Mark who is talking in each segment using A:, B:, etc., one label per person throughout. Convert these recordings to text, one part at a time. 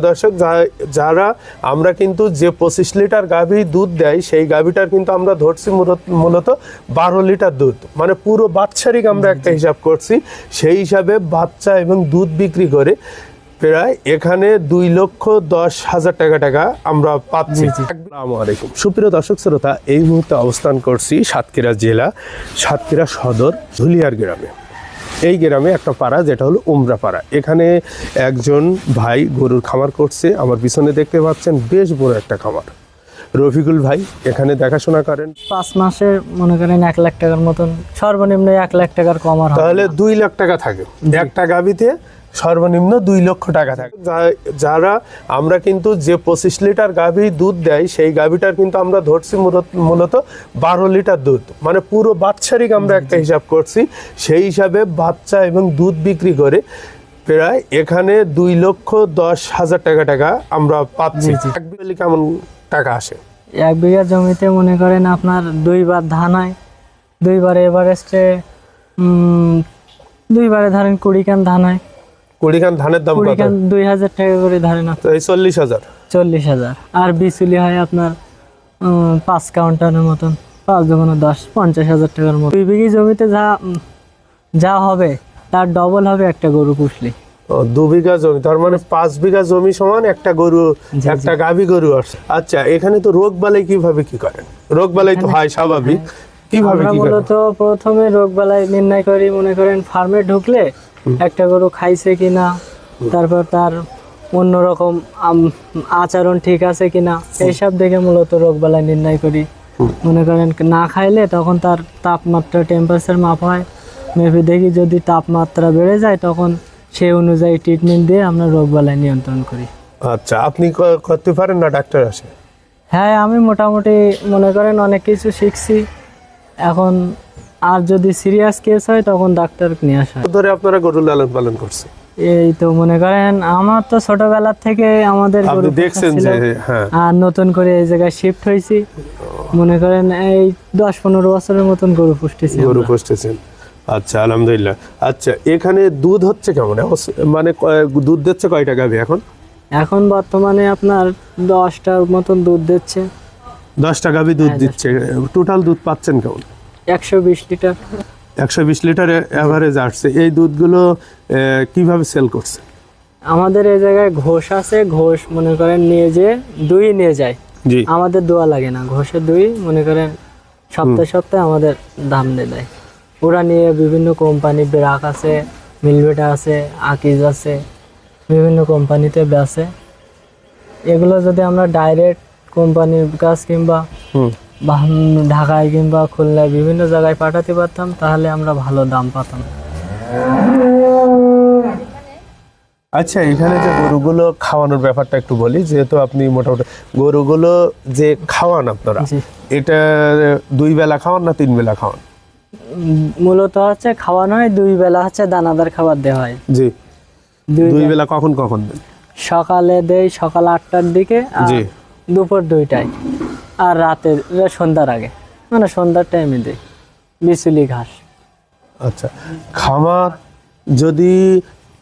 A: দর্শক যারা আমরা কিন্তু যে পঁচিশ লিটার গাভী দুধ দেয় সেই গাভীটার কিন্তু আমরা ধরছি মূলত- বারো লিটার দুধ। মানে পুরো বাচ্চারিক আমরা একটা হিসাব করছি। সেই হিসাবে বাচ্চা এবং দুধ বিক্রি করে প্রায় এখানে দুই লক্ষ দশ হাজার টাকা টাকা আমরা পাচ্ছি। আলাইকুম। সুপ্রিয় দর্শক শ্রোতা এই মুহূর্তে অবস্থান করছি সাতক্ষীরা জেলা সাতক্ষীরা সদর ধুলিয়ার গ্রামে। এই গ্রামে একটা পাড়া যেটা হলো উমরা পাড়া। এখানে একজন ভাই গরুর খামার করছে। আমার পিছনে দেখতে পাচ্ছেন বেশ বড় একটা খামার। রফিকুল ভাই এখানে দেখাশোনা করেন।
B: পাঁচ মাসে মনে করেন এক লাখ টাকার মতন সর্বনিম্ন এক লাখ টাকার কম আর
A: তাহলে দুই লাখ টাকা থাকে। একটা গাবিতে সর্বনিম্ন দুই লক্ষ টাকা থাকে। যারা আমরা কিন্তু যে পঁচিশ লিটার গাভী দুধ দেয় সেই গাভীটার কিন্তু আমরা ধরছি মূলত- মূলত বারো লিটার দুধ। মানে পুরো বাচ্চারিক আমরা একটা হিসাব করছি। সেই হিসাবে বাচ্চা এবং দুধ বিক্রি করে প্রায় এখানে দুই লক্ষ দশ হাজার টাকা টাকা আমরা পাচ্ছি। কেমন টাকা আসে?
B: এক বিঘা জমিতে মনে করেন আপনার দুইবার ধান হয় দুইবারে এভারেস্টে দুইবারে ধরেন কুড়ি কান ধান হয়।
A: ধানের দাম
B: দুই হাজার টাকা করে
A: এই চল্লিশ হাজার।
B: চল্লিশ হাজার। আর বিচুলি হয় আপনার পাঁচ কাউন্টারের মতন। পাঁচ দোকানে দশ পঞ্চাশ হাজার টাকার মতো দুই বিঘি জমিতে যা যা হবে তার ডবল হবে একটা গরু পুষলে।
A: দু বিঘা জমি তার মানে পাঁচ বিঘা জমি সমান একটা গরু একটা গাভী গরু আসছে আচ্ছা এখানে তো রোগ বালাই কীভাবে কি করেন? রোগ বালাই তো হয় স্বাভাবিক। কীভাবে কি করেন?
B: মূলত প্রথমে রোগ বালাই নির্ণয় করি মনে করেন ফার্মে ঢুকলে একটা গরু খাইছে কিনা তারপর তার অন্যরকম আচরণ ঠিক আছে কিনা এইসব দেখে মূলত রোগ বালাই নির্ণয় করি। মনে করেন না খাইলে তখন তার তাপমাত্রা টেম্পারেচার মাপ হয়। মেপে দেখি যদি তাপমাত্রা বেড়ে যায় তখন সেই অনুযায়ী ট্রিটমেন্ট দিয়ে আমরা রোগ বালাই নিয়ন্ত্রণ করি।
A: আচ্ছা আপনি করতে পারেন না ডাক্তার আসে?
B: হ্যাঁ আমি মোটামুটি মনে করেন অনেক কিছু শিখছি। এখন আর যদি সিরিয়াস কেস হয় তখন ডাক্তার নিয়ে আসা হয়।
A: ধরে আপনারা গরু লালন পালন করছে।
B: এই তো মনে করেন আমার তো ছোটবেলা থেকে আমাদের গরু
A: দেখছেন যে হ্যাঁ।
B: আর নতুন করে এই জায়গায় শিফট হয়েছি। মনে করেন এই দশ পনেরো বছরের মতন গরু পুষতেছি
A: গরু। পুষতেছেন। আচ্ছা আলহামদুলিল্লাহ। আচ্ছা এখানে দুধ হচ্ছে কেমন? মানে দুধ দিচ্ছে কয়টা গাভী এখন?
B: এখন বর্তমানে আপনার দশটার মতন দুধ দিচ্ছে।
A: দশটা গাভী দুধ
B: হ্যাঁ,
A: দিচ্ছে। টোটাল দুধ পাচ্ছেন কেমন?
B: একশো বিশ লিটার।
A: একশো বিশ লিটার অ্যাভারেজ আসছে। এই দুধগুলো কীভাবে সেল করছে?
B: আমাদের এই জায়গায় ঘোষ আছে ঘোষ মনে করেন নিয়ে যে দুই নিয়ে যায়।
A: জি।
B: আমাদের দোয়া লাগে না ঘষে দুই মনে করেন সপ্তাহে সপ্তাহে আমাদের দাম দিয়ে দেয়। ওরা নিয়ে বিভিন্ন কোম্পানি ব্রাক আছে মিলবেটা আছে আকিজ আছে বিভিন্ন কোম্পানিতে বেচে। এগুলো যদি আমরা ডাইরেক্ট কোম্পানির কাছ কিংবা ঢাকায় কিংবা খুলনায় বিভিন্ন জায়গায় পাঠাতে পারতাম তাহলে আমরা ভালো দাম পাতাম।
A: আচ্ছা এখানে যে গরুগুলো খাওয়ানোর ব্যাপারটা একটু বলি যেহেতু আপনি মোটামুটি গরুগুলো যে খাওয়ান আপনারা এটা দুই বেলা খাওয়ান না তিন বেলা খাওয়ান?
B: মূলত হচ্ছে খাওয়ানো হয় দুই বেলা হচ্ছে দানাদার খাবার দেওয়া হয়।
A: জি।
B: দুই বেলা-
A: কখন কখন দেন?
B: সকালে দেই সকাল আটটার দিকে আর
A: জি।
B: দুপুর দুইটায়। আর রাতে সন্ধ্যার আগে। মানে সন্ধ্যার টাইমে দিই। বিচুলি ঘাস।
A: আচ্ছা খামার যদি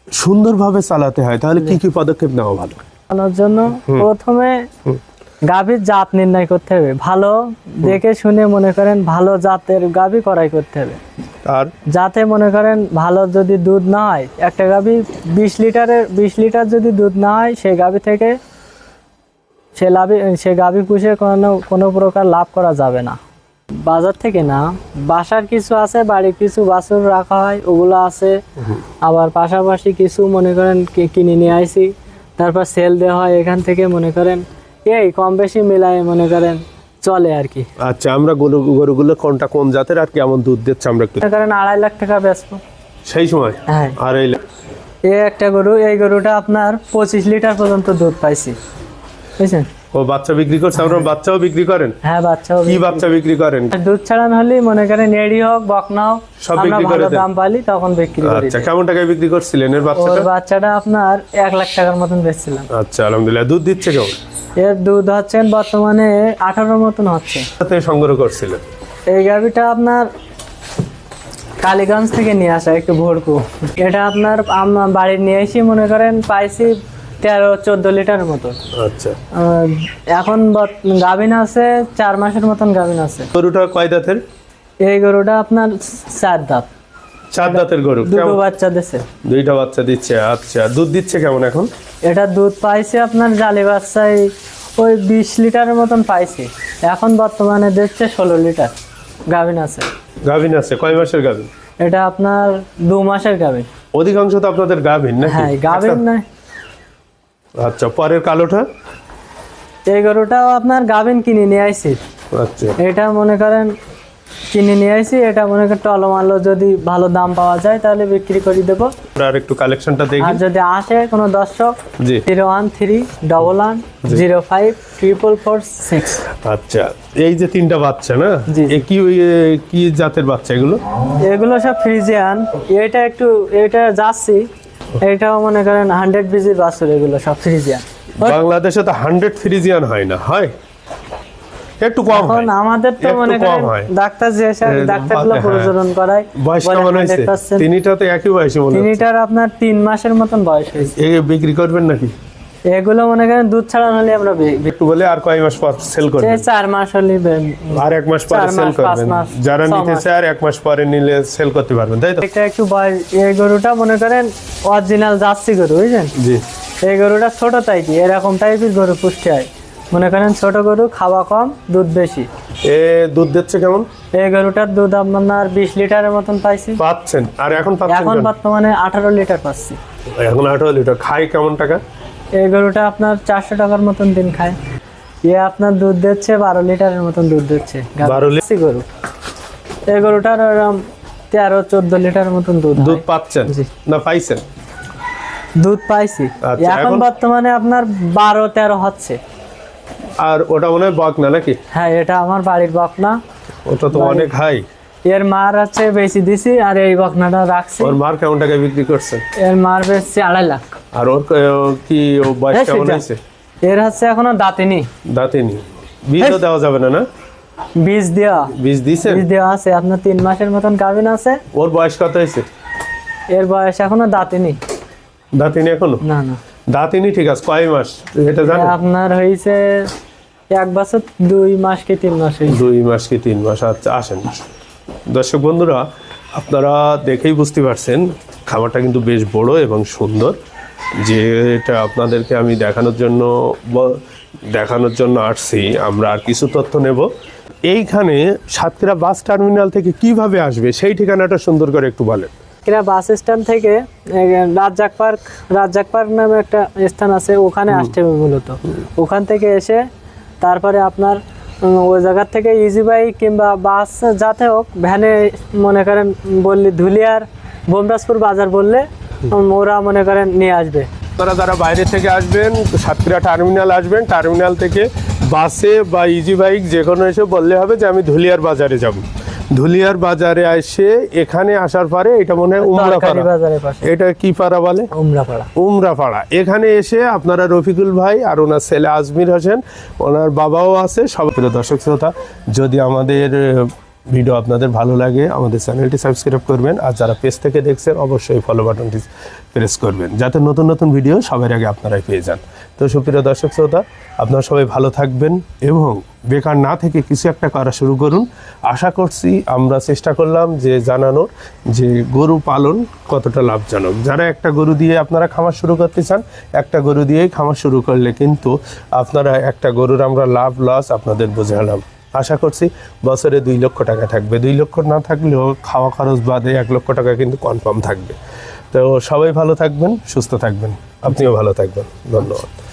A: সুন্দরভাবে চালাতে হয় তাহলে কি কি পদক্ষেপ নেওয়া ভালো?
B: বানানোর জন্য প্রথমে গাভীর জাত নির্ণয় করতে হবে। ভালো দেখে শুনে মনে করেন ভালো জাতের গাভী করাই করতে হবে।
A: আর?
B: যাতে মনে করেন ভালো যদি দুধ না হয় একটা গাভী বিশ লিটারের বিশ লিটার যদি দুধ না হয় সেই গাভী থেকে সে লাভে সে গাভী পুষে কোনো কোনো প্রকার লাভ করা যাবে না। বাজার থেকে না বাসার কিছু আছে বাড়ির কিছু বাছুর রাখা হয় ওগুলো আছে। আবার পাশাপাশি কিছু মনে করেন কিনে নিয়ে আইছি। তারপর সেল দেওয়া হয় এখান থেকে মনে করেন এই কম বেশি মিলায় মনে করেন চলে আর কি।
A: আচ্ছা আমরা গরু গরুগুলো কোনটা কোন জাতের আর কেমন দুধ দিচ্ছে আমরা একটু
B: করেন আড়াই লাখ টাকা বেচবো।
A: সেই সময়?
B: হ্যাঁ।
A: আর এই লে-
B: এই একটা গরু এই গরুটা আপনার পঁচিশ লিটার পর্যন্ত দুধ পাইছি। বুঝছেন?
A: ও বাচ্চা বিক্রি করছে আমরা বাচ্চাও বিক্রি করেন?
B: হ্যাঁ বাচ্চাও
A: কি বাচ্চা বিক্রি করেন?
B: দুধ ছাড়ানো হলে মনে করেন এড়ি হোক বকনা হোক
A: সব বিক্রি করে
B: দাম পাইলি তখন বিক্রি করি
A: আচ্ছা কেমন টাকায় বিক্রি করছিলেন এর
B: ওর
A: বাচ্চাটা?
B: বাচ্চাটা আপনার এক লাখ টাকার মতন বেচছিলাম।
A: আচ্ছা আলহামদুলিল্লাহ। দুধ দিচ্ছে কেমন
B: এর দুধ হচ্ছেন বর্তমানে আঠারোর মতন হচ্ছে।
A: সাথে সংগ্রহ করছিলেন?
B: এই গাভিটা আপনার কালীগঞ্জ থেকে নিয়ে আসা একটু ভোরকু এটা আপনার আমরা বাড়ি নিয়ে এসে মনে করেন পাইছি তেরো চোদ্দ লিটার মতো।
A: আচ্ছা।
B: এখন গাভিন আছে চার মাসের মতন গাভিন আছে।
A: গরুটা কয় দাঁতের?
B: এই গরুটা আপনার চার দাঁত।
A: চার দাঁতের গরু
B: দুটো বাচ্চা দিছে।
A: দুইটা বাচ্চা দিচ্ছে আচ্ছা। দুধ দিচ্ছে কেমন এখন?
B: এটা দুধ পাইছে আপনার জালি বাচ্চায় ওই বিশ লিটারের মতন পাইছে। এখন বর্তমানে দিচ্ছে ষোলো লিটার গাভিন আছে।
A: গাভিন আছে কয় মাসের গাভিন?
B: এটা আপনার দু মাসের গাভিন।
A: অধিকাংশ তো আপনাদের গাভিন নাকি?
B: হ্যাঁ গাভিন নাই
A: আচ্ছা পরের কালোটা?
B: এই গরুটাও আপনার গাভিন কিনে নিয়ে আইছি।
A: আচ্ছা।
B: এটা মনে করেন কিনে নিয়ে আইছি এটা মনে করেন টলমালো যদি ভালো দাম পাওয়া যায় তাহলে বিক্রি করে দেবো।
A: আমরা আর একটু কালেকশনটা দেখি।
B: আর যদি আসে কোনো দর্শক
A: জি।
B: Zero one three double one zero five triple four six.
A: আচ্ছা এই যে তিনটা বাচ্চা না?
B: জি।
A: এ কি কি জাতের বাচ্চা এগুলো?
B: এগুলো সব ফ্রিজিয়ান। এটা একটু এটা যাচ্ছি। এটাও মনে করেন হান্ড্রেড বিজির বাছুর এগুলো সব ফ্রিজিয়ান
A: বাংলাদেশে তো হান্ড্রেড ফ্রিজিয়ান হয় না হয়? একটু কম হয়।
B: আমাদের তো মনে করেন ডাক্তার যে এসে ডাক্তারগুলো
A: হ্যাঁ।
B: প্রজনন করায়
A: বয়স
B: বলে
A: কেমন হয়েছে?
B: 100%
A: তিনিটা তো একই বয়সে মনে
B: তিনিটার আপনার তিন মাসের মতন বয়স হয়েছে।
A: বিক্রি করবেন নাকি?
B: এগুলো মনে করেন দুধ ছাড়া হলে আমরা
A: একটু বলে আর কয় মাস পর সেল করবেন?
B: চার মাস হলে
A: আর এক মাস পরে সেল করবেন। যারা নিতে চায় আর এক মাস পরে নিলে সেল করতে পারবেন তাই তো?
B: এটা একটু এই গরুটা মনে করেন অরিজিনাল জার্সি গরু বুঝলেন?
A: জি।
B: এই গরুটা ছোট তাই কি এরকম টাইপের গরু পুষ্টি হয় মনে করেন ছোট গরু খাওয়া কম দুধ বেশি।
A: এ দুধ দিচ্ছে কেমন?
B: এই গরুটার দুধ আপনার বিশ লিটারের মতন পাইছি।
A: পাচ্ছেন। আর এখন পাচ্ছেন
B: এখন বর্তমানে আঠারো লিটার পাচ্ছি।
A: এখন আঠারো লিটার। খাই কেমন টাকা?
B: এই গরুটা আপনার চারশো টাকার মতন দিন খায়। এ আপনার দুধ দিচ্ছে বারো লিটারের মতন দুধ দিচ্ছে।
A: 12 লি-
B: গরু। এই গরুটার ওরম তেরো চোদ্দ লিটারের মতন দুধ
A: দুধ পাচ্ছেন। না পাইছেন?
B: দুধ পাইছি।
A: আচ্ছা,
B: এখন
A: এখন-
B: বর্তমানে আপনার বারো তেরো হচ্ছে।
A: আর ওটা মনে হয় বক না নাকি?
B: হ্যাঁ এটা আমার বাড়ির বক না
A: ওটা তো অনেক হাই
B: এর মার আছে বেশি দিছি আর এই বকনাটা রাখছি।
A: ওর মার কেমন টাকায় বিক্রি করছেন
B: এর মার বেশি আড়াই লাখ।
A: আর ওর কি ও বয়স কেমন। হয়েছে?
B: এর হচ্ছে এখনও দাঁতিনি।
A: দাঁতিনি। বীজও দেওয়া যাবে না না?
B: বীজ দেওয়া।
A: বীজ দিছেন
B: বীজ দেওয়া আছে আপনার তিন মাসের মতন গাভিন আছে।
A: ওর বয়স কত হয়েছে?
B: এর বয়স এখনও দাঁতিনি।
A: দাঁতিনি এখনও?
B: না না।
A: দাঁতিনি ঠিক আছে কয় মাস? এটা জানেন
B: আপনার হয়েছে এক বছর দুই মাস কি তিন মাস
A: দুই মাস কি তিন মাস? আচ্ছা আসেন। দর্শক বন্ধুরা আপনারা দেখেই বুঝতে পারছেন খাবারটা কিন্তু বেশ বড় এবং সুন্দর। যে এটা আপনাদেরকে আমি দেখানোর জন্য দেখানোর জন্য আসছি আমরা আর কিছু তথ্য নেব। এইখানে সাতক্ষীরা বাস টার্মিনাল থেকে কীভাবে আসবে সেই ঠিকানাটা সুন্দর করে একটু বলেন।
B: কিনা বাস স্ট্যান্ড থেকে রাজ্জাক পার্ক রাজ্জাক পার্ক নামে একটা স্থান আছে ওখানে আসতে হবে মূলত। ওখান থেকে এসে তারপরে আপনার ওই জায়গার থেকে ইজি বাইক কিংবা বাস যাতে হোক ভ্যানে মনে করেন, বললি ধুলিয়ার, বোমরাজপুর বাজার বললে ওরা মনে করেন নিয়ে আসবে।
A: আপনারা যারা বাইরে থেকে আসবেন, সাতক্ষীরা টার্মিনাল আসবেন টার্মিনাল থেকে বাসে বা ইজি বাইক যে কোনো এসে বললে হবে যে আমি ধুলিয়ার বাজারে যাব। ধুলিয়ার বাজারে আসে এখানে আসার পরে এটা মনে হয় উমরাপাড়া। এটা কি পাড়া বলে?
B: উমরাপাড়া।
A: উমরাপাড়া। এখানে এসে আপনারা রফিকুল ভাই আর ওনার ছেলে আজমির হোসেন ওনার বাবাও আছে। সব প্রিয় দর্শক শ্রোতা যদি আমাদের ভিডিও আপনাদের ভালো লাগে, আমাদের চ্যানেলটি সাবস্ক্রাইব করবেন, আর যারা পেজ থেকে দেখছেন, অবশ্যই ফলো বাটনটি প্রেস করবেন, যাতে নতুন নতুন ভিডিও সবার আগে আপনারাই পেয়ে যান। তো সুপ্রিয় দর্শক শ্রোতা, আপনারা সবাই ভালো থাকবেন এবং বেকার না থেকে কিছু একটা করা শুরু করুন। আশা করছি আমরা চেষ্টা করলাম যে জানানোর যে গরু পালন কতটা লাভজনক। যারা একটা গরু দিয়ে আপনারা খামার শুরু করতে চান, একটা গরু দিয়েই খামার শুরু করলে কিন্তু আপনারা একটা গরুর আমরা লাভ লস আপনাদের বোঝালাম। আশা করছি বছরে দুই লক্ষ টাকা থাকবে। দুই লক্ষ না থাকলেও খাওয়া খরচ বাদে এক লক্ষ টাকা কিন্তু কনফার্ম থাকবে। তো সবাই ভালো থাকবেন, সুস্থ থাকবেন। আপনিও ভালো থাকবেন। ধন্যবাদ।